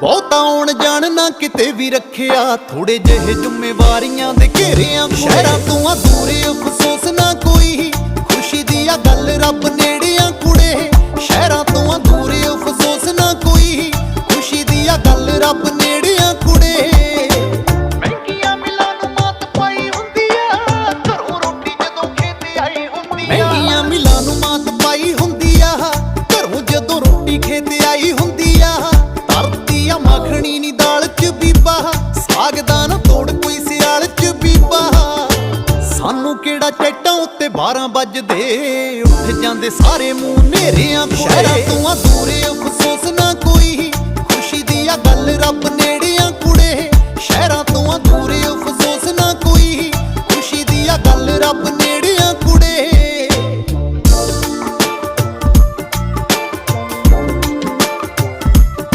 ਬਹੁਤਾ ਆਉਣ ਜਾਣ ਨਾ ਕਿਤੇ ਵੀ ਰੱਖਿਆ। ਥੋੜੇ ਜਿਹੇ ਜ਼ਿੰਮੇਵਾਰੀਆਂ ਦੇ ਘੇਰਿਆਂ ਸ਼ਹਿਰਾਂ ਤੋਂ ਆ ਦੂਰੇ, ਅਫਸੋਸ ਨਾ ਕੋਈ। ਖੁਸ਼ੀ ਦੀ ਆ ਗੱਲ ਰੱਬ ਨੇੜਿਆਂ ਕੁੜੇ ਸ਼ਹਿਰਾਂ ਤੋਂ ਆ ਦੂਰੇ, ਅਫਸੋਸ ਨਾ ਕੋਈ। ਖੁਸ਼ੀ ਦੀ ਆ ਗੱਲ ਰੱਬ ਨੇੜਿਆਂ ਕੁੜੇ ਮਹਿੰਗੀਆਂ ਮਿਲਾਂ ਨੂੰ ਮਾਤ ਪਾਈ ਹੁੰਦੀ ਆ। ਘਰੋਂ ਰੋਟੀ ਜਦੋਂ ਖੇਤ ਆਈ ਹੁੰਦੀ ਆ। ਮਹਿੰਗੀਆਂ ਮਿਲਾਂ ਨੂੰ ਮਾਤ ਪਾਈ ਹੁੰਦੀ ਆ। ਘਰੋਂ ਜਦੋਂ ਰੋਟੀ ਖੇਤ ਆਈ ਹੁੰਦੀ ਸਾਨੂੰ ਕਿਹੜਾ ਚੈਟਾਂ ਉੱਤੇ 12 ਵੱਜਦੇ? ਉੱਠ ਜਾਂਦੇ ਸਾਰੇ ਮੂੰਹ ਨੇਰਿਆਂ ਸ਼ਹਿਰਾਂ ਤੋਂ ਆ ਦੂਰੇ ਨਾ